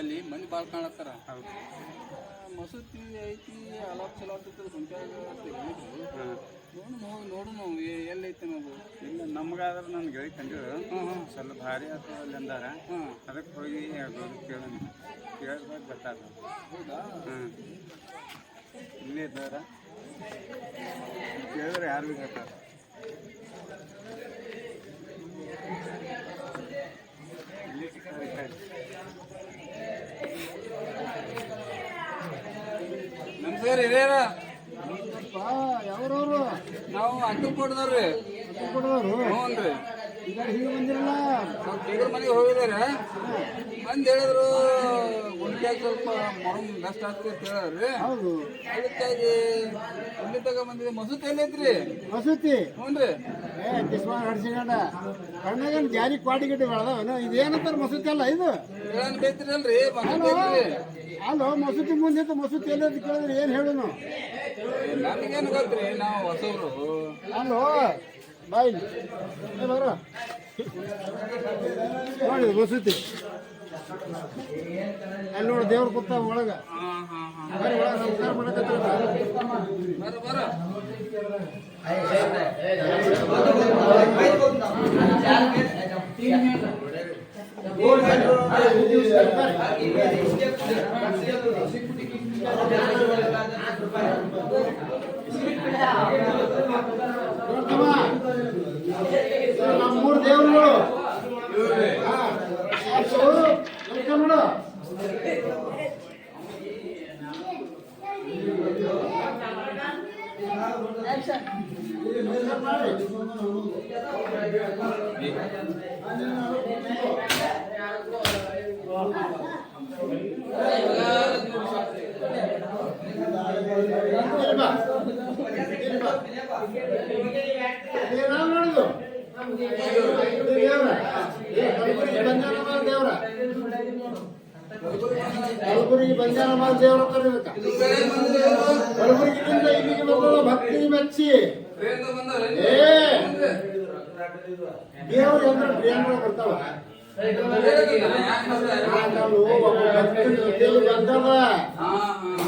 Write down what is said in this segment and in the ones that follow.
ಅಲ್ಲಿ ಮಂದಿ ಭಾಳ ಕಾಣತ್ತಾರ. ಮಸೂತಿ ಐತಿ ಅಲಾಪ್ ಇರ್ತದೆ ಗುಂಟ್ಯಾಗ ಅಂತ ಹೇಳಿದ್ರು ಹಾಂ. ನೋಡು ಹೋಗಿ ನೋಡು ನಾವು ಎಲ್ಲೈತೆ ನಾವು ಇಲ್ಲ ನಮ್ಗಾದ್ರೆ ನನ್ನ ಗೆಳತಿ ಕಂಡಿದ್ರು ಸ್ವಲ್ಪ ಭಾರಿ ಆಗ್ತದೆ ಅಲ್ಲಿ ಅಂದಾರ. ಅದಕ್ಕೆ ಹೋಗಿ ಹೇಳ್ಬೋದು ಕೇಳೋಣ. ಕೇಳಿದಾಗ ಗೊತ್ತಾದ ಹೌದಾ? ಇಲ್ಲೇ ಇದ್ದಾರ. ಕೇಳಿದ್ರೆ ಯಾರಿಗೂ ಗೊತ್ತಾಗ ಇಲ್ಲಿ ಸಿಗ್ತಾರೆ ಈ ಕಡೆ. ನಮಸ್ಕಾರ ಹಿರಿಯರ ಯಾವ್ರವ್ರು? ನಾವು ಅಡ್ಡು ಕೊಡ್ದವ್ರಿ ಕೊಡೋರು ಹ್ಞೂ ರೀ ಈ ಕಡೆ ಹೀಗೆ ಬಂದಿರಲ್ಲ? ನಾವು ಬೀಗರ ಮನೆಗೆ ಹೋಗಿದ್ದಾರೆ ಬಂದು ಹೇಳಿದ್ರು ಗುಂಟ್ಯಾಗ ಸ್ವಲ್ಪ ಮೊರಂ ಬೆಸ್ಟ್ ಆಗ್ತದೆ ಅಂತ ಹೇಳಿದ್ರಿ. ಹೌದು. ಅದಕ್ಕಾಗಿ ಎಲ್ಲಿ ತಗ ಬಂದಿದೆ ಮಸೂತಿ ಎಲ್ಲೈತ್ರಿ ಮಸೂತಿ? ಹ್ಞೂ ರೀ ಕಿಸ್ಮಾನ್ ಹಡ್ಸಿಕೊಂಡ ಕಣ್ಣಗನ್ ಜಾರಿ ಕ್ವಾಟಿ ಗಿಟ್ಟಿ ಬೆಳೆದವನು ಇದೇನಂತಾರ ಮಸೂತಿ ಅಲ್ಲ ಇದು? ಅಲ್ಲೋ ಮಸೂತಿ ಮುಂದೆ ಮಸೂತಿ ಎಲ್ಲ ಅಂತ ಕೇಳಿದ್ರೆ? ಏನು ಹೇಳುನು? ನಮಗೇನು ಗೊತ್ತ್ರಿ ನಾವು ಹೊಸವರು ಅಲ್ಲೋ ಬಾಯ್. ಬರೋ. ನೋಡಿ ಮಸೂತಿ. ಅಲ್ಲಿ ನೋಡಿ ದೇವ್ರ ಕೂತ ಒಳಗ. ನಮಸ್ಕಾರ ಮಾಡಕತ್ತಾರ ಬರ ಬರ ನೋಡ್ತಮ್ಮ ನಮ್ಮ ಮೂರು ದೇವರುಗಳು ಹಾ ಅದು ನಮಸ್ಕಾರ ಮಾಡು ಇಲ್ಲಿ ಬಾ. ಇಲ್ಲಿ ಬಾ. ಇದು ನಾವು ನೋಡುದು. ಇದು ದೇವ್ರ. ಏ, ಕಲಬುರ್ಗಿ ಬಂಜಾರಮಾಲ್ ದೇವ್ರ. ಕಲಬುರ್ಗಿ ಬಂಜಾರಮಾಲ್ ದೇವ್ರ? ಕಲಬುರ್ಗಿಯಿಂದ ಇಲ್ಲಿಗೆ ಬಂದವ ಭಕ್ತಿ ಮೆಚ್ಚಿ. ಏ, ದೇವ್ರ ಅಂದ್ರೆ ಪ್ರಿಯಾಂಗಳ ಬರ್ತಾವ.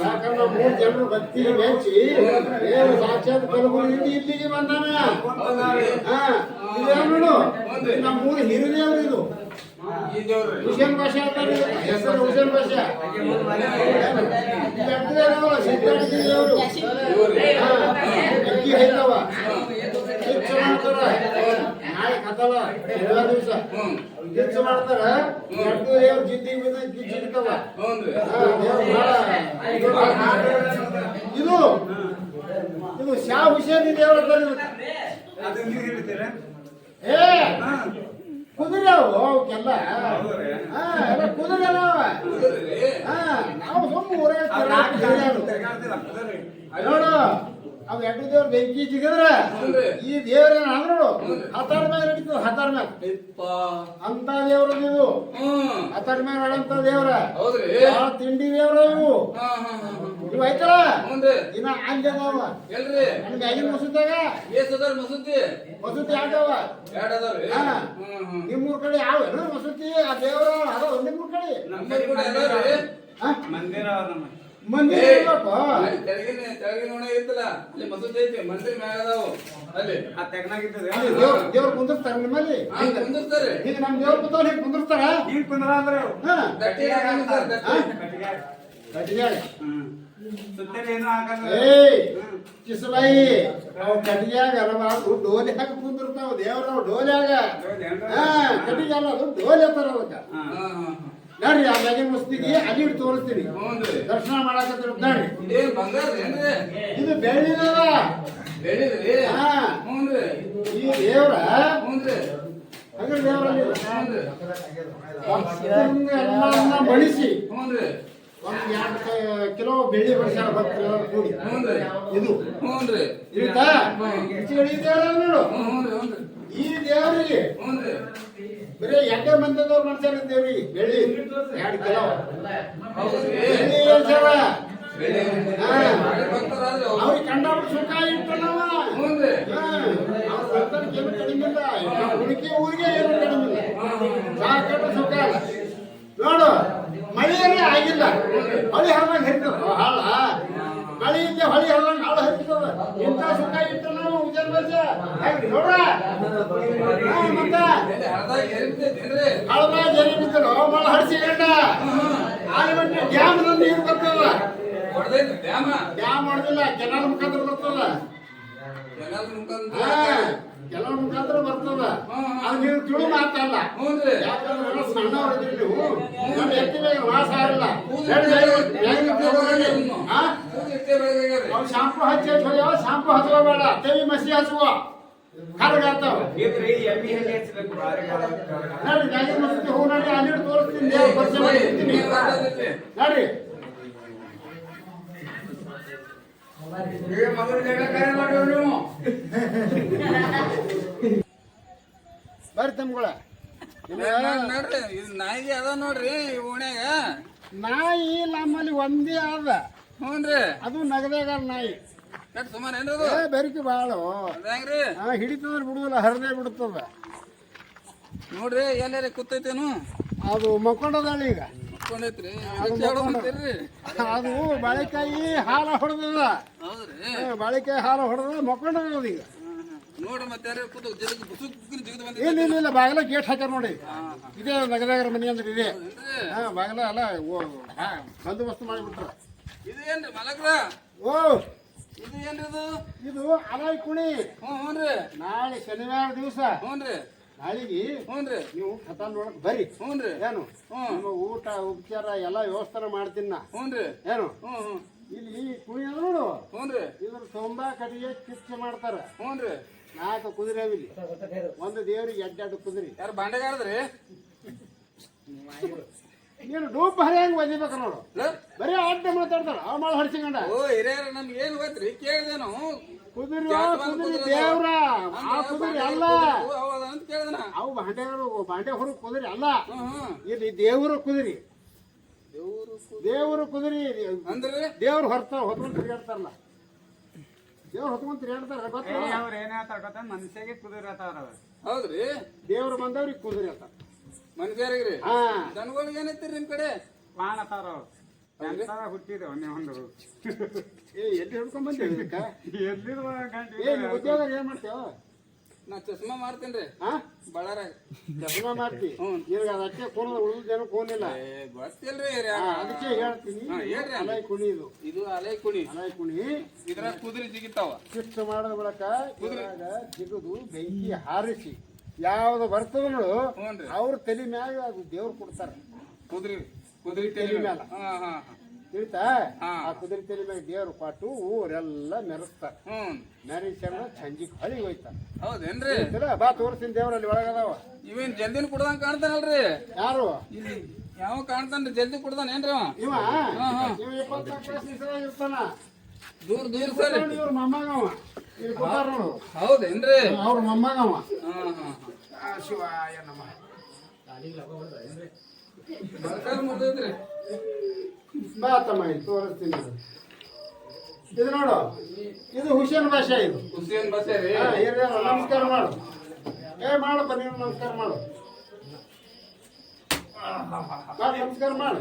ಯಾಕಂದ್ರೆ ಮೂರು ಜನರು ಭಕ್ತಿ ಮೆಚ್ಚಿ. ದೇವರು ಸಾಕ್ಷಾತ್ ಕಲಬುರಗಿಂದ ಇಲ್ಲಿಗೆ ಬಂದಾನ ಹಾ ಇದೇನು ಇದು ನಮ್ಮ ಮೂರು ಹಿರಿದೇವ್ರು ಇದು. ಹುಸೇನ್ ಭಾಷೆ. ಹೆಸರು ಹುಸೇನ್ ಭಾಷೆ. ನಾಳೆ ಕತ್ತಲ ಎಲ್ಲ ದಿವಸ. ಹ್ಮ್ ಕಿಚ್ಚು ಮಾಡ್ತಾರ. ದೇವ್ರ ಜಿದ್ದಿ ಇದು ಇದು ಶಾ ಹುಸೇನ್ ದೇವ್ರ ಏ! ಕುದುರೆ ಅವು ಅವಕ್ಕೆಲ್ಲ? ಹಾ ಎಲ್ಲ ಕುದುರೆ ಅಲ್ಲ ಅವ. ಹಾ ನಾವು ಸುಮ್ಮ ಅವ್ರು ತಿರ್ಗಾಡ್ತೀವಿ. ನೋಡು ಅವ್ ಎರಡು ದೇವ್ರ ಬೆಂಕಿ ಜಿಗಿದ್ರ. ಈ ದೇವ್ರ ನೋಡು ಹತ್ತಾರ ಮ್ಯಾಗ ನಡೀತದ ಹತ್ತಾರ ಮ್ಯಾಗ. ಅಂತ ದೇವ್ರ ಇದು ಹತಾರ ಹತ್ತಾರ ಮ್ಯಾಗ ನಡಂತ ದೇವ್ರ. ತಿಂಡಿ ದೇವ್ರ ಇವು. ಇವು ಐತಲ್ಲ ಇನ್ನ ಅಂಜದವ ಎಲ್ರಿ? ನನ್ ಮ್ಯಾಗಿನ ಮಸೂದ್ಯಾಗ? ಅದಾರ ಮಸೂತಿ ಮಸೂತಿ ಹ್ಮ್ ನಿಮ್ಮೂರ್ ಕಡೆ ಯಾವೇನು ಮಸೂತಿ ಆ ದೇವ್ರ ಅದಾವ ನಿಮ್ಮೂರ್ ಕಡೆ? ನಮ್ಮ ನಮ್ಮಲ್ಲಿ ಕೂಡ ಮಂದಿರ ನಮ್ಮ ಮಂದಿ ಏ, ಇರ್ಬೇಕು ಅಲ್ಲಿ ತೆಳಗಿನ ತೆಳಗಿನ ಒಣ ಐತಲ್ಲ ಅಲ್ಲಿ ಮಸೂತಿ ಐತಿ ಮಂದಿರ ಮ್ಯಾಗ ಅದಾವು. ಅಲ್ಲಿ. ಆ ತೆಗ್ನಾಗಿದ್ದದೆ ದೇವ್ರ ದೇವ್ರ ಕುಂದಿರ್ತಾರ ನಿಮ್ಮಲ್ಲಿ ಕುಂದಿರ್ತಾರೆ. ಈಗ ನಮ್ ದೇವ್ರ ಕೂತವ್ರು ಹಿಂಗ್ ಕುಂದಿರ್ತಾರ? ಹಿಂಗ್ ಕುಂದ್ರ ಅಂದ್ರೆ ಕಟ್ಟಿಗೆ. ಕಿಸಬಾಯಿ ಅವ್ ಕಟ್ಟಿಗ್ಯಾಗ ಅರಬಾರ್ದು ಡೋಲಿ ಹಾಕಿ ಕುಂದಿರ್ತಾವ ದೇವ್ರ ಡೋಲ್ಯಾಗ ಹಾ ಕಟ್ಟಿಗೆ ಅಲ್ಲ ಅದು ಡೋಲಿ ಅಂತಾರ ಅದಕ್ಕ ನೋಡ್ರಿ ಆ ಮ್ಯಾಗಿನ ಮಸ್ತಿಗೆ ಅಲ್ಲಿ ಇಟ್ಟು ತೋರಿಸ್ತೀನಿ ದರ್ಶನ ಮಾಡಿ ನೋಡ್ರಿ ಇದು ಬೆಳ್ಳಿ ಬೆಳಿದ್ರಿ ಹಾ ಹ್ಞೂನ್ರಿ ಈ ದೇವ್ರ ಹ್ಞೂನ್ರಿ ಹಂಗ ದೇವ್ರಲ್ಲಿ ಹ್ಞೂನ್ರಿ ಎಲ್ಲನ್ನ ಬಡಿಸಿ ಹ್ಞೂನ್ರಿ ಒಂದ್ ಎರಡು ಕಿಲೋ ಬೆಳ್ಳಿ ಬಡಿಸ್ಯಾರ ಭಕ್ತರು ಕೂಡಿ ಇದು ಇರುತ್ತಾ ಈ ದೇವರಿಗೆ ಬರೀ ಎಂಟೇ ಮಂದಿದವ್ರು ಮಾಡ್ತಾರೆ ದೇವಿ ಬೆಳ್ಳಿ. ಎರಡು ಕಿಲೋ. ಬೆಳ್ಳಿ ಏನ್ ಸರ ಅವ್ರಿಗೆ ಕಂಡಾಪು ಸುಖ ಇಟ್ಟನವ ಕಡಿಮೆ ಇಲ್ಲ. ಹುಡುಕಿ ಊರಿಗೆ ಏನು ಕಡಿಮೆ ಇಲ್ಲ. ಸಾಕಟ್ಟು ಸುಖ ನೋಡು, ಮಳೆಯೇ ಆಗಿಲ್ಲ. ಮಳೆ ಹಾಗಾಗಿ ಹೇಳ್ತಾರ ಹಾಳ. ಹಳಿಕ್ಕೆ ಹಳಿ ಹೊಲ ನಾಳು ಹರಿತದ ಇಂಥ ಸುಖ ಇತ್ತು ನಾವು ವಿಜಯ ವರ್ಷ ಹೆಂಗ್ರಿ ನೋಡ್ರ? ಮತ್ತ? ಹಳದ ಜರಿ ಬಿದ್ದಲು ಮಳ ಹರಿಸಿ ಗಂಡ. ಆಲಮಟ್ಟಿ ಡ್ಯಾಮ್ ನೀರು ಬರ್ತದಲ್ಲ ಡ್ಯಾಮ್ ಹೊಡೆದಿಲ್ಲ ಕೆನಾಲ್ ಮುಖಾಂತರ ಬರ್ತದಲ್ಲ ಕೆನಾಲ್ ಮುಖಾಂತರ ಕೆಲವ್ರ ಮುಖಾಂತರ ಬರ್ತದ. ಅದು ನೀವು ತಿಳು ಮಾತಲ್ಲ. ಯಾಕಂದ್ರೆ ಸಣ್ಣವ್ರು ಎತ್ತಿ ಬೇಗ ವಾಸ ಆಗಿಲ್ಲ ಅವ್ನು ಶಾಂಪು ಹಚ್ಚಿ ಹಚ್ಚಿ ಹೋಗ್ಯಾವ ಶಾಂಪು ಹಚ್ಕೋಬೇಡ ತೆವಿ ಮಸಿ ಹಚ್ಚುವ. ಕರ್ಗಾತಾವ ಮಸ್ತಿ ಅಲ್ಲಿ ತೋರಿಸ್ತೀನಿ ದೇವ್ರ ಪರಿಚಯ. ಬರ್ರಿ ತಮ್ಗಳ. ನೋಡ್ರಿ ಇದು ನಾಯಿಗೆ ಅದ ನೋಡ್ರಿ ಈ ಓಣ್ಯಾಗ. ನಾಯಿ ನಮ್ಮಲ್ಲಿ ಒಂದೇ ಆದ ಹ್ಞೂನ್ರಿ. ಅದು ನಗದೇಗಾರ ನಾಯಿ. ಕೆಟ್ಟ ಸುಮಾರು ಏನ್ರಿ ಅದು? ಏ ಬೆರಿಕೆ ಬಾಳು. ಅದ ಹೆಂಗ್ರಿ? ಆ ಹಿಡಿತಂದ್ರೆ ಬಿಡುದಿಲ್ಲ ಹರಿದೇ ಬಿಡುತ್ತದ. ನೋಡ್ರಿ ಎಲ್ಲಾರ ಕೂತೈತೇನು ಅದು ಮಕ್ಕೊಂಡದಾಳ ಈಗ. ಕುತ್ಕೊಂಡೈತ್ರಿ ಅದು ಬಾಳೆಕಾಯಿ ಹಾಲ ಹೊಡೆದದ. ಹೌದ್ರಿ. ಆ, ಬಾಳೆಕಾಯಿ ಹಾಲ ಹೊಡೆದ ಮಕ್ಕೊಂಡದ ಈಗ. ನೋಡ್ರಿ ಮತ್ತೆ ಯಾರು ಕೂತು ಜಗದ್ ಬುಸುಕ್ ಜಿಗದ್ ಇಲ್ಲ ಇಲ್ಲ ಇಲ್ಲ ಬಾಗಿಲ ಗೇಟ್ ಹಾಕ್ಯಾರ ನೋಡಿ. ಇದೇ ನಗದಾಗರ ಮನೆ ಅಂದ್ರೆ ಇದೆ? ಹಾ ಬಾಗಿಲ ಅಲ್ಲ ಓ ಹಾ, ಬಂದೋಬಸ್ತ್ ಮಾಡಿಬಿಟ್ರ. ಇದು ಏನ್ರಿ ಓ. ಇದು ಏನ್ರಿ ಇದು? ಇದು ಅಲಾಯ್ ಕುಣಿ. ಹ್ಞೂ ಹ್ಞೂನ್ರಿ. ನಾಳೆ ಶನಿವಾರ ದಿವಸ. ಹ್ಞೂನ್ರಿ. ನಾಳೆಗೆ ಹ್ಞೂನ್ರಿ. ನೀವು ಕಥಾ ನೋಡಕ್ ಬರ್ರಿ. ಹ್ಞೂನ್ರಿ. ಏನು? ಹ್ಞೂ. ನಿಮ್ಮ ಊಟ ಉಪಚಾರ ಎಲ್ಲ ವ್ಯವಸ್ಥೆ ಮಾಡ್ತೀನಿ ನಾ. ಹ್ಞೂನ್ರಿ. ಏನು? ಹ್ಞೂ ಹ್ಞೂ. ಇಲ್ಲಿ ಕುಣಿ ಅದ ನೋಡು. ಹ್ಞೂನ್ರಿ. ಇದ್ರ ತುಂಬಾ ಕಡೆಗೆ ಕಿಚ್ಚು ಮಾಡ್ತಾರ. ಹ್ಞೂನ್ರಿ. ನಾಲ್ಕು ಕುದುರೆ ಅವ ಇಲ್ಲಿ. ಒಂದು ದೇವ್ರಿಗೆ ಎಡ್ಡೆರಡು ಕುದುರೆ. ಯಾರು ಬಾಂಡೆಗಾರದ್ರಿ? ನೀನು ಡೂಪ್ ಹರಿಯಂಗ್ ಒದಿಬೇಕು ನೋಡು? ಬರೀ ಆಟ ಮಾತಾಡ್ತಾರ ಅವ ಮಾಳ ಹಡ್ಸಿಕೊಂಡ. ಓ ಹಿರಿಯರ ನಮ್ಗೆ ಏನ್ ಗೊತ್ತ್ರಿ? ಕೇಳಿದೆ ನಾವು ಕುದುರಿ ದೇವರ ದೇವ್ರ. ಆ ಕುದುರಿ ಅಲ್ಲ. ಅಂತ ಕೇಳಿದೆ ನಾ ಅವು ಬಾಂಡೆಗಳು ಬಾಂಡೆ ಹೊರ ಕುದುರಿ ಅಲ್ಲ. ಇಲ್ಲಿ ದೇವ್ರ ಕುದ್ರಿ. ದೇವ್ರು ದೇವ್ರ ಕುದುರಿ. ಅಂದ್ರಿ? ದೇವ್ರು ಹೊರ್ತಾವ ಹೊತ್ಕೊಂಡು ತಿರುಗಾಡ್ತಾರಲ್ಲ. ದೇವ್ರು ಹೊತ್ಕೊಂಡ್ ತಿರುಗಾಡ್ತಾರ ಗೊತ್ತಿಲ್ಲ? ಅವ್ರು ಏನ್ ಹೇಳ್ತಾರ ಗೊತ್ತಾ? ಮನುಷ್ಯಗೆ ಕುದುರತಾರ ಅವ್ರು. ಹೌದ್ರಿ? ದೇವ್ರು ಬಂದವ್ರಿಗೆ ಕುದುರಿ ಅಂತ ಮನುಷ್ಯರಿಗ್ರಿ. ಹಾ. ದನಗಳಿಗೆ ಏನೈತಿರಿ ನಿಮ್ ಕಡೆ? ಅವ್ರು ಎಂತಾರ ಹುಟ್ಟಿದ ಒಂದೇ ಒಂದು. ಏ ಎಲ್ಲಿ ಹಿಡ್ಕೊಂಡ್ ಇದಕ್ಕ ಎಲ್ಲಿರುವ ಗಂಟೆ ಏ ನೀವ್ ಉದ್ಯೋಗ ಏನ್ ಮಾಡ್ತೇವ ನಾ ಚಸ್ಮಾ ಮಾಡ್ತೇನ್ರಿ ಹಾ? ಬಳ್ಳಾರಾಗ ಕೆಲಸ ಮಾಡ್ತಿ ಹ್ಞೂ. ಈಗ ಅದಕ್ಕೆ ಕೋಣ ಉಳಿದ ಜನ ಕೋನಿಲ್ಲ ಏ ಗೊತ್ತಿಲ್ರಿ ರೀ ಹಾ, ಅದಕ್ಕೆ ಹೇಳ್ತೀನಿ. ಹಾ, ಹೇಳ್ರಿ. ಅಲೈ ಕುಣಿ ಇದು. ಇದು ಅಲೆ ಕುಣಿ. ಅಲೈ ಕುಣಿ. ಇದ್ರಾಗ ಕುದುರೆ ಜಿಗಿತಾವ. ಶಿಷ್ಟ ಮಾಡೋ ಬಳಕ ಇದ್ರಾಗ ಜಿಗುದು ಬೆಂಕಿ ಹಾರಿಸಿ. ಯಾವ್ದು ಬರ್ತದ ನೋಡು ಹ್ಞೂನ್ರಿ ಅವ್ರ ತಲೆ ಮ್ಯಾಗ ಅದು ದೇವ್ರು ಕೊಡ್ತಾರ. ಕುದುರೆ ಕುದುರೆ ತಲೆ ಮ್ಯಾಲ. ಹಾ ಹಾ ತಿಳಿತಾ? ಹಾ. ಆ ಕುದುರೆ ತಲೆ ಮ್ಯಾಗ ದೇವ್ರು ಕೊಟ್ಟು ಊರೆಲ್ಲ ಮೆರೆಸ್ತಾರ ಹ್ಮ್ ಹಳಿ ಹೊಳಿ ಹೋಯ್ತಾರ ಹೌದೇನ್ರಿ? ಬಾ ತೋರಿಸ್ತೀನಿ ದೇವ್ರಲ್ಲಿ ಒಳಗದಾವ. ಇವೇನ್ ಜಲ್ದಿನ ಕುಡ್ದಂಗ ಕಾಣ್ತಾನಲ್ರಿ? ಯಾರು? ಇಲ್ಲಿ ಯಾವ ಕಾಣ್ತಾನ್ರಿ? ಜಲ್ದಿ ಕುಡ್ದಾನ ಏನ್ರಿ ಅವ? ಇವ? ಹಾ. ಇವ ಇಪ್ಪತ್ನಾಲ್ಕು ವರ್ಷ ಇಸ್ರಾಗ ಇರ್ತಾನ. ದೂರ ದೂರ ಸರ್. ಇವ್ರ ಕೊಟ್ಟಾರ ನೋಡು ಹೌದೇನ್ರಿ ಅವ್ರ ಮೊಮ್ಮಗವ ಹಾ ಹಾ ಆ, ಶಿವಾಯ ನಮ. ಬಾ ತಮ್ಮ ಇಲ್ಲಿ ತೋರಿಸ್ತೀನಿ ಇದು. ಇದು ನೋಡು ಇದು ಹುಸೇನ್ ಭಾಷೆ ಇದು. ಹುಸೇನ್ ಭಾಷೆ ನಮಸ್ಕಾರ ಮಾಡು. ಏ ಮಾಡಪ್ಪ ನೀನು ನಮಸ್ಕಾರ ಮಾಡು. ನಮಸ್ಕಾರ ಮಾಡು.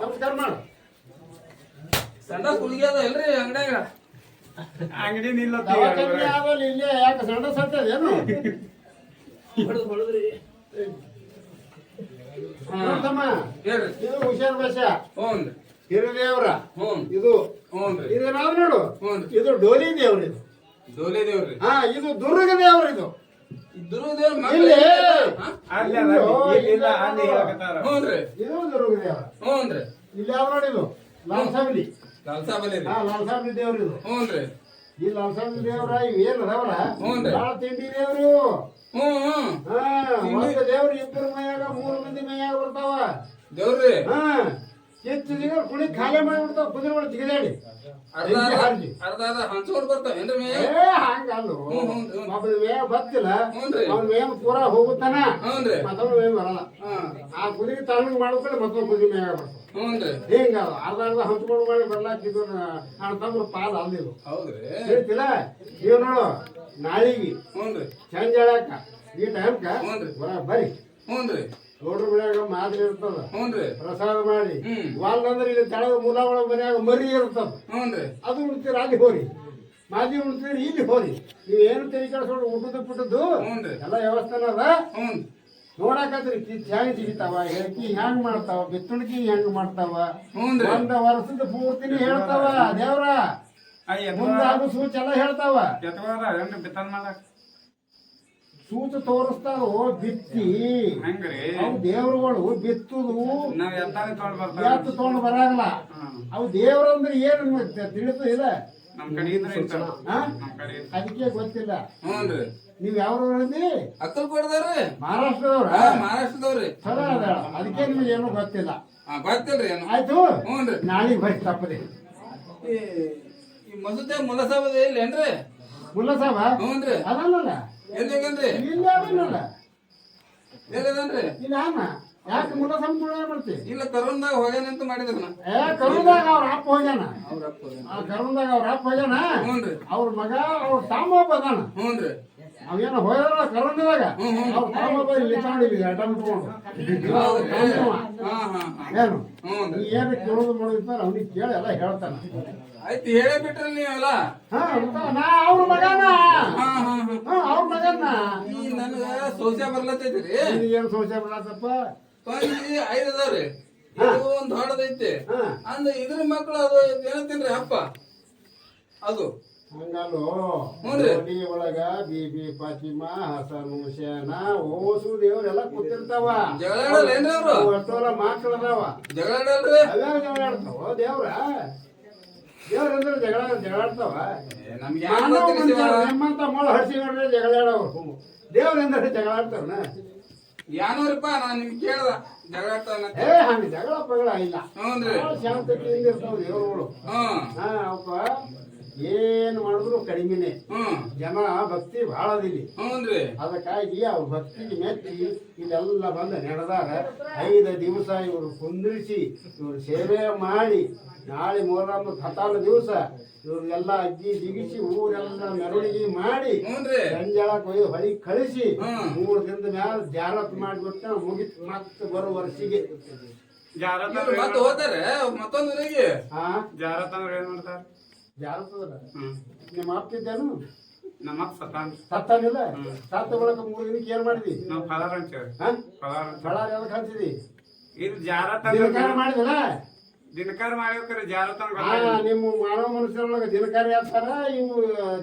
ನಮಸ್ಕಾರ ಮಾಡು. ಸಣ್ಣ ಕುಲ್ಗಿ ಅದ ಅಂಗಡಿಯಾಗ ಅಂಗಡ್ಯಾಗ? ಅಂಗಡಿ ನಿಲ್ಲ ಆಗಲ್ಲ ಇಲ್ಲೇ ಯಾಕೆ ಸಣ್ಣ ಸತ್ತದೇನು ಹೇಳ್ರಿ. ಇದು ಹುಷಾರ್ ಭಾಷೆ ಹ್ಞೂನ್ರಿ ಹಿರಿದೇವ್ರ ಹ್ಞೂ ಇದು ಹ್ಞೂನ್ರಿ ಇದೇನಾದ್ರು ನೋಡು. ಹ್ಞೂ ಇದು ಡೋಲಿ ದೇವ್ರ ಇದು ಡೋಲೆ ದೇವ್ರಿ ಹಾ ಇದು ದುರ್ಗ ದೇವ್ರ ಇದು. ದುರ್ಗ ದೇವ್ರ ಇಲ್ಲಿ ಹ್ಞೂನ್ರಿ ಇದು ದುರ್ಗ ದೇವ್ರ ಹ್ಞೂನ್ರಿ ಇಲ್ಲಿ ಯಾವ ನೋಡಿ ಇದು? ಲಾಲ್ ಸಾಬ್ಲಿ. ಕಲ್ಸಾ ಬಲಿ ಹಾ ಲಾಲ್ ಸಾಬ್ಲಿ ದೇವ್ರ ಇದು. ಹ್ಞೂನ್ರಿ ಈ ಲಾಲ್ ಸಾಬ್ಲಿ ದೇವ್ರ ಇವ್ ಏನ್ ಅದಾವಲ್ಲ ಹ್ಞೂನ್ರಿ. ಬಾಳ ತಿಂಡಿ ದೇವ್ರು ಹ್ಞೂ ಹ್ಞೂ. ದೇವ್ರ ಇಬ್ಬರು ಮೈಯಾಗ ಮೂರು ಮಂದಿ ಮೈಯಾಗ ಬರ್ತಾವ. ದೇವ್ರಿ ಹಾ. ಹೆಚ್ಚು ದಿನ ಕುಳಿ ಖಾಲಿ ಮಾಡಿಬಿಡ್ತಾವ ಕುದುರೆಗಳು ಜಿಗಿದಾಡಿ. ಅರ್ಧ ಅರ್ಧ ಹಂಚೋರ್ ಬರ್ತಾವ ಏನ್ರಿ ಮೇ ಏ ಹಂಗಲ್ಲ. ಹ್ಞೂ, ಹ್ಞೂ, ಹ್ಞೂ. ಮೇಯ ಬತ್ತಿಲ್ಲ ಹ್ಞೂನ್ರಿ. ಅವ್ನ ಮೇಯ ಪೂರಾ ಹೋಗುತ್ತಾನ. ಮೇಯ ಬರಲ್ಲ. ಆ ಕುದುರೆ ತಣ್ಣಗೆ ಮಾಡ್ಕೊಂಡು ಮತ್ತೊಂದು ಕುದುರೆ ಮೇಗ ಬರ್ತಾವ ಹಿಂಗ ಅರ್ಧ ಅರ್ಧ ಹಂಚ್ಕೊಂಡು ಮಾಡಿ ಬರ್ಲಾಕಿದ್ದು ಅಣ್ಣ ತಮ್ಮ ಪಾಲ್ ಅಲ್ಲಿದು ಹೌದ್ರಿ. ಹೇಳ್ತಿಲ್ಲ ನೀವು ನೋಡು ನಾಳಿಗೆ. ಚಂದ ಹೇಳಾಕ ಈ ಟೈಮ್ಕ. ಬರ್ರಿ ಹ್ಞೂನ್ರಿ ನೋಡ್ರ ಮನ್ಯಾಗ ಮಾದರಿ ಇರ್ತದ. ಹ್ಞೂನ್ರಿ. ಪ್ರಸಾದ ಮಾಡಿ. ಹ್ಮ್. ವಾಲ್ದಂದ್ರೆ ಇಲ್ಲಿ ತೆಳಗ ಮೂಲ ಒಳಗ ಮನ್ಯಾಗ ಮರಿ ಇರ್ತದ. ಹ್ಞೂನ್ರಿ. ಅದು ಉಣ್ತೀರ ಅಲ್ಲಿ ಹೋರಿ. ಮಾದಿ ಉಣ್ತೀರಿ ಇಲ್ಲಿ ಹೋರಿ. ನೀವು ಏನು ತೆರಿ ಕೆಲ್ಸೋಡು ಊಟದ ಪುಟ್ಟದ್ದು ಹ್ಞೂನ್ರಿ. ಎಲ್ಲ ವ್ಯವಸ್ಥೆನ ಅದ. ಹ್ಞೂ ನೋಡಾಕತ್ರಿ ಕಿತ್ ಹೆಂಗ್ ಜಿಗಿತಾವ ಹೆಕ್ಕಿ ಹೆಂಗ್ ಮಾಡ್ತಾವ ಬಿತ್ತುಣಿಕಿ ಹೆಂಗ್ ಮಾಡ್ತಾವ. ಹ್ಞೂನ್ರಿ. ಒಂದ ವರ್ಷದ ಪೂರ್ತಿನಿ ಹೇಳ್ತಾವ ದೇವ್ರ. ಅಯ್ಯ ಆಗೋ ಸೂಚ ಎಲ್ಲ ಹೇಳ್ತಾವ. ಎತ್ಕೋರ ಹೆಂಗ್ ಬಿತ್ತನ್ ಮಾಡಕ್ ಸೂಚ ತೋರಿಸ್ತಾರೋ ಬಿತ್ತಿ. ಹೆಂಗ್ರಿ? ಅವು ದೇವ್ರುಗಳು ಬಿತ್ತುದು. ನಾವ್ ಎತ್ತಾನೆ ತೊಗೊಂಡ್ ಬರ್ತಾರ. ಎತ್ತು ತಗೊಂಡು ಬರಾಗಲ್ಲ. ಅವು ದೇವ್ರಂದ್ರೆ ಏನು ತಿಳಿದು ಇಲ್ಲ? ನಮ್ ಕಡೆ ಇದ್ರೆ. ಹಾ? ನಮ್ ಕಡೆ ಇದ್ರೆ. ಅದಕ್ಕೆ ಗೊತ್ತಿಲ್ಲ. ಹ್ಞೂನ್ರಿ ನೀವ್ ಯಾವ ಹೇಳಿದ್ರಿ ಅಕ್ಕಲ್ ಕೊಡ್ದಾರ್ರಿ ಮಹಾರಾಷ್ಟ್ರದವ್ರ? ಹಾ ಮಹಾರಾಷ್ಟ್ರದವ್ರಿ. ಚಲೋ ಅದ ಅದಕ್ಕೆ ನಿಮ್ಗೆ ಏನು ಗೊತ್ತಿಲ್ಲ. ಹಾ ಗೊತ್ತಿಲ್ರಿ ಏನು. ಆಯ್ತು? ಹ್ಞೂನ್ರಿ ನಾಳೆಗೆ ಬರ್ರಿ ತಪ್ಪದೆ. ಈ ಈ ಮಸೂದೆ ಏನ್ರಿ? ಇಲ್ಲೇನ್ರಿ ಮುಲ್ಲಸಾಬ ಹ್ಞೂನ್ರಿ ಅದನ್ನಲ್ಲ ಇಲ್ಲ ಅನ್ನ ಯಾಕೆ ಮುಲ್ಲಸಾಬ ಸಂಪೂರ್ಣ ಮಾಡ್ತಿ? ಇಲ್ಲ ಕರೋನ್ದಾಗ ಹೋಗ್ಯಾನಂತ ಮಾಡಿದ್ರ ಏ ಕರುದಾಗ ಅವ್ರ ಅಪ್ಪ ಹೋಗ್ಯಾನ. ಅವ್ರ ಅಪ್ಪ ಹೋಗ್ಯಾನ. ಆ ಕರುದಾಗ ಅವ್ರ ಅಪ್ಪ ಹೋಗ್ಯಾನ? ಹ್ಞೂನ್ರಿ. ಅವ್ರ ಮಗ ಅವ್ರ ತಾಮ ಒಬ್ಬ ಅದಾನ? ಹ್ಞೂನ್ರಿ. ಅವೇನ. ಅವ್ರ ಇಲ್ಲಿ ತಗೊಂಡಿದ್ವಿ ಅಟಮ್ ತಗೊಂಡು ಏನು? ನೀ ಏನು ಕೇಳೋದು ಮಾಡಿರ್ತಾರ ಅವ್ನಿಗೆ ಕೇಳಿ ಎಲ್ಲ ಹೇಳ್ತಾನ. ಆಯ್ತು ಹೇಳೇ ಬಿಟ್ರಿ ನೀವೆಲ್ಲ? ಹಾ ಗೊತ್ತಾ? ನಾ ಅವ್ರ ಮಗನ. ಅವ್ರ ಮಗನ. ಈ ನನಗ ಸೋಸ್ಯ ಬರ್ಲತ್ತೈತ್ರಿ ಏನು ಐದು ಅದಾವ್ರಿ ಇದು ಒಂದ್ ದೊಡ್ಡದೈತಿ. ಅಂದ್ರೆ ಅಂದ ಇದ್ರ ಮಕ್ಳು ಅದು ಏನಂತೇನ್ರಿ ಹಬ್ಬ ಅದು. ಹಂಗಲ್ಲೋ. ನೋಡಿ ಒಳಗ ಬಿಬಿ ಫಾತಿಮಾ ಹಸನ್ ಹುಸೇನ ಓಸು ದೇವ್ರೆಲ್ಲ ಕೂತಿರ್ತಾವ. ಒಟ್ಟೋರ ಮಕ್ಳು ಅದಾವ. ಜಗಳ ಆಡಲ್ರಿ ಅವ್ಯಾವ ಜಗಳ ಆಡ್ತಾವ ದೇವ್ರ? ದೇವ್ರ ಅಂದ್ರೆ ಜಗಳ ಜಗಳ ಆಡ್ತಾವ ಏ, ನಮ್ಗೆ ಮಾನವ ಯಾರು ತಿಳಿಸಿವ ಮೊಳ ಹಸಿಗೊಂಡ್ರೆ ಜಗಳ ಆಡವ್ರು ದೇವ್ರ ಅಂದ್ರೆ ಜಗಳ ಆಡ್ತಾವನ ಯಾನೂರಿಪ್ಪ ನಾನ್ ನಿಮ್ಗೆ ಕೇಳ್ದ. ಜಗಳ ಆಡ್ತಾನ ಏ ಹಂಗ ಜಗಳ ಪಗಳ ಇಲ್ಲ. ಶಾಂತತೆಯಿಂದ ಇರ್ತಾವ ದೇವ್ರುಗಳು. ಹಾ ಅವಕ್ಕ ಏನ್ ಮಾಡಿದ್ರು ಕಡಿಮೆನೆ. ಜನ ಭಕ್ತಿ ಬಹಳ ಅದಿಲ್ಲಿ ಹ್ಞೂನ್ರಿ ಅದಕ್ಕಾಗಿ ಅವ್ರ ಭಕ್ತಿಗೆ ಮೆಚ್ಚಿ ಇದೆಲ್ಲ ಬಂದು ನಡೆದಾರ. ಐದು ದಿವಸ ಇವರು ಕುಂದಿರಿಸಿ ಇವರು ಸೇವೆ ಮಾಡಿ ನಾಳೆ ಮೂರಮ್ಮ ಹತ್ತಾರು ದಿವಸ ಇವ್ರಿಗೆಲ್ಲ ಅಜ್ಜಿ ಜಿಗಿಸಿ ಊರೆಲ್ಲ ಮೆರವಣಿಗೆ ಮಾಡಿ ಗಂಜಾಳ ಕೊಯ್ದು ಹೊಳಿ ಕಳಿಸಿ. ಮೂರು ದಿನದ ಮ್ಯಾಲ ಜಾರತ್ ಮಾಡಿಬಿಟ್ಟು ಮುಗಿತು ಮತ್ತೆ ಬರೋ ವರ್ಷಿಗೆ. ಜಾರತ್ ಹೋದಾರೆ ಮತ್ತೊಂದು ಜಾರತ್ ಅಂದ್ರೆ ಏನ್ ಮಾಡ್ತಾರ? ಹ್ಮ್. ನಿಮ್ಮ ಅಪ್ಪಿದ್ದೇನು ನಮ್ಮ ಅಪ್ಪ ಸತ್ತಾನ. ಸತ್ತಾನಿಲ್ಲ? ಸತ್ತ ಬಳಕ ಮೂರು ದಿನಕ್ಕೆ ಏನ್ ಮಾಡಿದಿ? ನಾವ್ ಫಲಾರ ಅಂತೇವಿ. ಫಲಾರ ಯಾವ್ದಕ್ಕೆ ಹಚ್ಚಿದಿ ಇದು ಅಂದ್ರೆ ಮಾಡಿದಲ್ಲ ದಿನಕಾರ ಮಾಡಿರ್ತಾರೆ ಜಾರತ್ ಅಂದ್ರೆ ನಿಮ್ಮ ಮಾನವ ಮನುಷ್ಯರೊಳಗೆ ದಿನಕಾರಿ ಅಂತಾರ ಇವು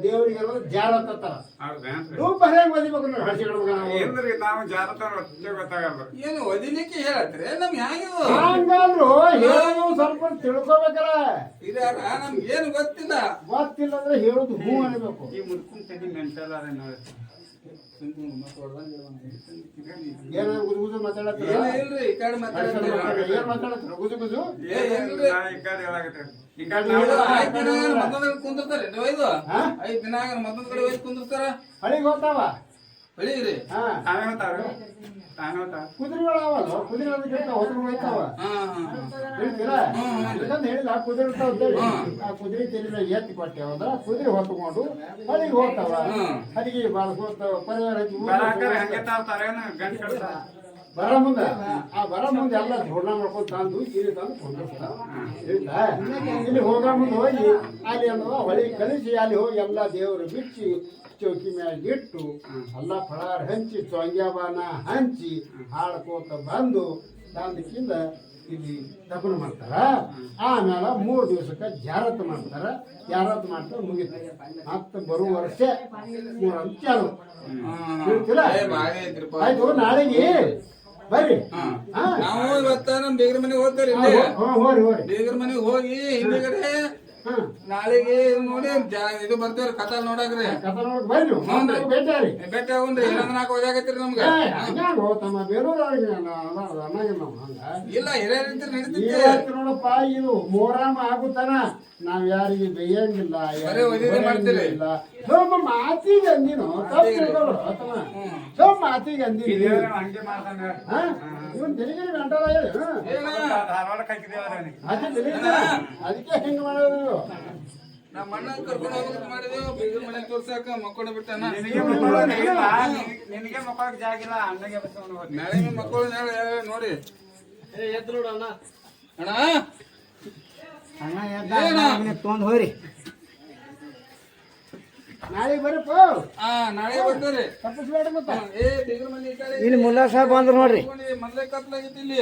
ದೇವರಿಗೆಲ್ಲ ಜಾರ ಅಂತಾರ ಒದಿಬೇಕು ನೀವು ಬರೆಯಂಗ್ ಓದಿಬೇಕು ನೀವು ಹಸಿಡ್ಬೇಕು ನಾವು ಏನ್ರಿ ನಾವು ಜಾರತ್ ಅಂದ್ರೆ ಗೊತ್ತಾಗಲ್ಲ ಏನು ಒದಿಲಿಕ್ಕೆ ಹೇಳತ್ರೆ ನಮ್ ಹ್ಯಾಂಗ ಹಂಗಂದ್ರು ಹೇಳೋದು ಸ್ವಲ್ಪ ತಿಳ್ಕೊಬೇಕಲ್ಲ. ಇದಾರ ನಮ್ಗೆ ಏನು ಗೊತ್ತಿಲ್ಲ. ಗೊತ್ತಿಲ್ಲ ಅಂದ್ರೆ ಹೇಳೋದು ಹೂ ಅನ್ಬೇಕು. ಈ ಮುದ್ಕುನ್ ತೆಗಿ ಮೆಂಟಲ್ ಅದ ನೋಡಿ ಏನ ಗುಜು ಗುಜು ಮಾತಾಡತ್ತೀರ? ಏನ್ ಮಾತಾಡತ್ತೀರ? ಗುಜು ಗುಜು ಕುಂದಿರ್ತಾರೆ? ಐದ್ ದಿನ ಮತ್ತೊಂದ್ ಕಡೆ ಹೋಗಿ ಕುಂದಿರ್ತಾರ? ಹಳಿಗೆ ಹೋಗ್ತಾವ? ಬೆಳೀರಿ ಹಾ. ತಾನೇ ಹೋತಾರ ತಾನೇ ಹೋತಾರ ಕುದುರೆ ಅದಕ್ಕೆ ಹೊತ್ತು ಹೋಯ್ತಾವ ಹಾ ಹಾ. ಹೇಳ್ತೀರಾ? ಅದಕ್ಕಂತ ಹೇಳಿಲ್ಲ ಕುದುರೆ ಇರ್ತಾವ ಅಂತೇಳಿ. ಆ ಕುದುರೆ ತೆಲಿನ ಎತ್ತಿ ಕೊಟ್ಟೆ ಹೋದ್ರ ಕುದುರೆ ಹೊತ್ಕೊಂಡು ಅಲ್ಲಿಗೆ ಹೋಗ್ತಾವ. ಅಲ್ಲಿಗೆ ಬಾಳ್ಕೋತಾವ ಪರಿವಾರ ಹಚ್ಚಿ ಹಂಗೆ ಗಂಟ್ ಬರ ಮುಂದೆ. ಆ ಬರ ಮುಂದೆ ಎಲ್ಲ ಜೋಡಣ ಮಾಡ್ಕೊಂಡು ತಂದು ಇಲ್ಲಿ ತಂದು ಕೊಂಡಿರ್ತಾವ ಇಲ್ಲಿ ಹೋಗ ಮುಂದೆ ಹೋಗಿ ಅಲ್ಲಿ ಅನ್ನೋ ಹೊಳಿ ಕಲಿಸಿ ಅಲ್ಲಿ ಹೋಗಿ ಎಲ್ಲ ದೇವರು ಬಿಚ್ಚಿ ಚೌಕಿ ಮ್ಯಾಗ ಇಟ್ಟು ಎಲ್ಲ ಫಳಾರ ಹಂಚಿ ಚೊಂಗ್ಯಾಬಾನ ಹಂಚಿ ಹಾಡ್ಕೋತ ಬಂದು ತಂದಕ್ಕಿಂದ ಇಲ್ಲಿ ದಫನ ಮಾಡ್ತಾರ. ಆಮೇಲೆ ಮೂರು ದಿವಸಕ್ಕೆ ಜಾರತ್ ಮಾಡ್ತಾರ. ಜಾರತ್ ಮಾಡ್ತಾರೆ ಮುಗಿತ. ಮತ್ತೆ ಬರುವ ವರ್ಷ ಮೂರಂತ ಚಾಲು. ಆಯ್ತು ನಾಳೆಗೆ ಬರ್ರಿ. ನಾವು ಇವತ್ತ ನಮ್ ಬೇಗರ ಮನೆಗೆ ಹೋಗ್ತಾರೆ ಬೇಗರ ಮನೆಗೆ ಹೋಗಿ ಹಿಂದೆ ಹಾ ನಾಳೆಗೆ ನೋಡಿ ಇದು ಬರ್ತೇವ್ರಿ ಕಥಾ ನೋಡಾಕ್ರಿ. ಭೇಟಿಯಾರಿ ಬೆಟ್ಟ ಆಗುನ್ರಿ ಇನ್ನೊಂದ್ ನಾಲ್ಕು ವಜಾಗತ್ತೀರಿ ನಮ್ಗ. ತಮ್ಮ ಬೇರೆಯವ್ರಿಗೆ ಇಲ್ಲ ಹಿರಿಯರ್ ಇದ್ರೆ ನಡೀತೈತಿ. ಇವತ್ತು ನೋಡಪ್ಪ ಇದು ಮೋರಾಮ ಆಗುತ್ತಾನ ನಾವ್ ಯಾರಿಗೆ ಬೇಯಂಗಿಲ್ಲ ಮಾಡ್ತೀರಿ. ಸೋಮ ಮಾತಿಗೆ ಅಂದಿನು? ಸ್ವಲ್ಪ ಮಾತಿಗೆ ಅಂದಿನಿ ಇವನ್ ಗಂಟಲ ಅದಕ್ಕೆ ಹೆಂಗ್ ಮಾಡೋದು? ನಮ್ಮ ಅಣ್ಣ ಕರ್ಕೊಂಡು ಹೋಗ್ಬೇಕು ಮಾಡಿದೆವು ಬೀಗರ ಮನೆ ತೋರ್ಸಾಕ ಮಕ್ಕೊಂಡು ಬಿಟ್ಟಾನ ನಿನಗೆ ಜಾಗ ಇಲ್ಲ ಅಣ್ಣಗೆ ಮಕ್ಕಳು ನಾಳೆ ನೋಡಿ. ಎದ್ದು ನೋಡು ಅಣ್ಣ. ಅಣ್ಣ? ಅಣ್ಣ ತೊಗೊಂಡ್ ಹೋಗ್ರಿ. ಇಲ್ಲಿ ಮುಲ್ಲಾ ಸಾಹೇಬ್ ಬಂದ್ರು ನೋಡ್ರಿ. ಮೊದ್ಲೇ ಕತ್ಲಾಗಿತ್ತು ಇಲ್ಲಿ.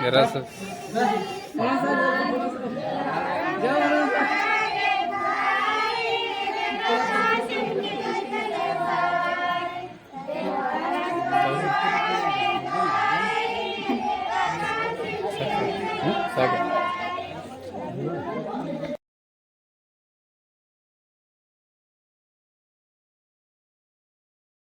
ನಾಯಿ ಇದಾವ ನೋಡ್ರಿ ಮತ್ತೆ